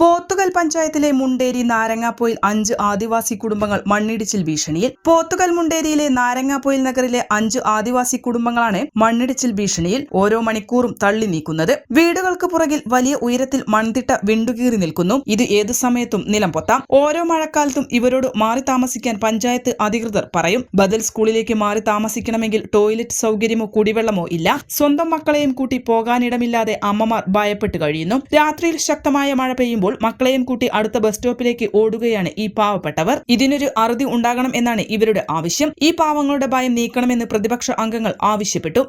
Pothukal പഞ്ചായത്തിലെ മുണ്ടേരി നാരങ്ങാപ്പൊയിൽ അഞ്ച് ആദിവാസി കുടുംബങ്ങൾ മണ്ണിടിച്ചിൽ ഭീഷണിയിൽ. പോത്തുകൽ മുണ്ടേരിയിലെ നാരങ്ങാപ്പൊയിൽ നഗറിലെ അഞ്ച് ആദിവാസി കുടുംബങ്ങളാണ് മണ്ണിടിച്ചിൽ ഭീഷണിയിൽ ഓരോ മണിക്കൂറും തള്ളി നീക്കുന്നത്. വീടുകൾക്ക് പുറകിൽ വലിയ ഉയരത്തിൽ മൺതിട്ട വിണ്ടുകീറി നിൽക്കുന്നു. ഇത് ഏതു സമയത്തും നിലം പൊത്താം. ഓരോ മഴക്കാലത്തും ഇവരോട് മാറി താമസിക്കാൻ പഞ്ചായത്ത് അധികൃതർ പറയും. ബദൽ സ്കൂളിലേക്ക് മാറി താമസിക്കണമെങ്കിൽ ടോയ്ലറ്റ് സൗകര്യമോ കുടിവെള്ളമോ ഇല്ല. സ്വന്തം മക്കളെയും കൂട്ടി പോകാനിടമില്ലാതെ അമ്മമാർ ഭയപ്പെട്ട് കഴിയുന്നു. രാത്രിയിൽ ശക്തമായ മഴ പെയ്യുമ്പോൾ മക്കളെയും കൂട്ടി അടുത്ത ബസ് സ്റ്റോപ്പിലേക്ക് ഓടുകയാണ് ഈ പാവപ്പെട്ടവർ. ഇതിനൊരു അറുതി ഉണ്ടാകണം എന്നാണ് ഇവരുടെ ആവശ്യം. ഈ പാവങ്ങളുടെ ഭയം നീക്കണമെന്ന് പ്രതിപക്ഷ അംഗങ്ങൾ ആവശ്യപ്പെട്ടു.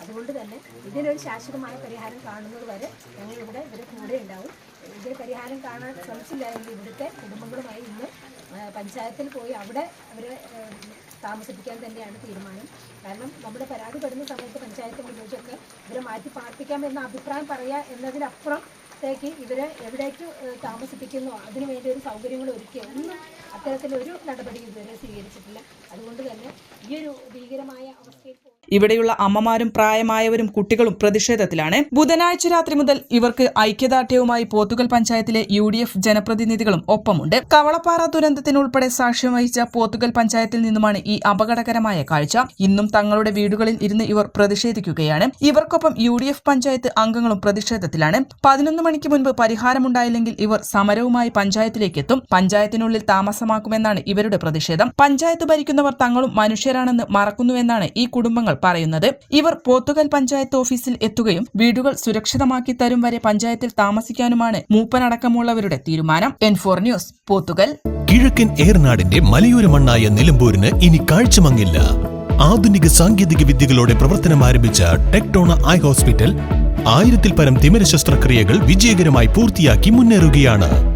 അതുകൊണ്ട് തന്നെ ഇതിനൊരു ശാശ്വതമായ പരിഹാരം കാണുന്നത് വരെ ഞങ്ങൾ ഇവിടെ ഇവരെ കൂടെ ഉണ്ടാവും ഇതിന് പരിഹാരം കാണാൻ ശ്രമിച്ചില്ല ഇവിടുത്തെ കുടുംബങ്ങളുമായി ഇന്ന് പഞ്ചായത്തിൽ പോയി അവിടെ അവരെ ഏ, താമസിപ്പിക്കാൻ തന്നെയാണ് തീരുമാനം. കാരണം നമ്മുടെ പരാതിപ്പെടുന്ന സമയത്ത് പഞ്ചായത്ത് മുന്നോട്ടൊക്കെ ഇവരെ മാറ്റി പാർപ്പിക്കാം എന്ന അഭിപ്രായം പറയുക എന്നതിനപ്പുറത്തേക്ക് ഇവരെ എവിടേക്ക് താമസിപ്പിക്കുന്നു? അതിനു വേണ്ടി ഒരു സൗകര്യങ്ങൾ ഒരുക്കിയോ ഒന്നും അത്തരത്തിലൊരു നടപടി ഇതുവരെ സ്വീകരിച്ചിട്ടില്ല. അതുകൊണ്ട് തന്നെ ഈ ഒരു ഭീകരമായ അവസ്ഥയിൽ ഇവിടെയുള്ള അമ്മമാരും പ്രായമായവരും കുട്ടികളും പ്രതിഷേധത്തിലാണ്. ബുധനാഴ്ച രാത്രി മുതൽ ഇവർക്ക് ഐക്യദാർഢ്യവുമായി പോത്തുകൽ പഞ്ചായത്തിലെ യു ഡി എഫ് ജനപ്രതിനിധികളും ഒപ്പമുണ്ട്. കവളപ്പാറ ദുരന്തത്തിനുൾപ്പെടെ സാക്ഷ്യം വഹിച്ച പോത്തുകൽ പഞ്ചായത്തിൽ നിന്നുമാണ് ഈ അപകടകരമായ കാഴ്ച. ഇന്നും തങ്ങളുടെ വീടുകളിൽ ഇരുന്ന് ഇവർ പ്രതിഷേധിക്കുകയാണ്. ഇവർക്കൊപ്പം യു ഡി എഫ് പഞ്ചായത്ത് അംഗങ്ങളും പ്രതിഷേധത്തിലാണ്. പതിനൊന്ന് മണിക്ക് മുൻപ് പരിഹാരമുണ്ടായില്ലെങ്കിൽ ഇവർ സമരവുമായി പഞ്ചായത്തിലേക്ക് എത്തും പഞ്ചായത്തിനുള്ളിൽ താമസമാക്കുമെന്നാണ് ഇവരുടെ പ്രതിഷേധം. പഞ്ചായത്ത് ഭരിക്കുന്നവർ തങ്ങളും മനുഷ്യരാണെന്ന് മറക്കുന്നുവെന്നാണ് ഈ കുടുംബങ്ങൾ പറയുന്നത്. ഇവർ പോത്തുകൽ പഞ്ചായത്ത് ഓഫീസിൽ എത്തുകയും വീടുകൾ സുരക്ഷിതമാക്കി തരും വരെ പഞ്ചായത്തിൽ താമസിക്കാനുമാണ് മൂപ്പനടക്കമുള്ളവരുടെ തീരുമാനം. N four news Pothukal. കിഴക്കൻ ഏർനാടിന്റെ മലയോര മണ്ണായ നിലമ്പൂരിന് ഇനി കാഴ്ചമങ്ങില്ല. ആധുനിക സാങ്കേതിക വിദ്യകളോടെ പ്രവർത്തനം ആരംഭിച്ച ടെക്ടോണ ഐ ഹോസ്പിറ്റൽ ആയിരത്തിൽ പരം തിമിര ശസ്ത്രക്രിയകൾ വിജയകരമായി പൂർത്തിയാക്കി മുന്നേറുകയാണ്.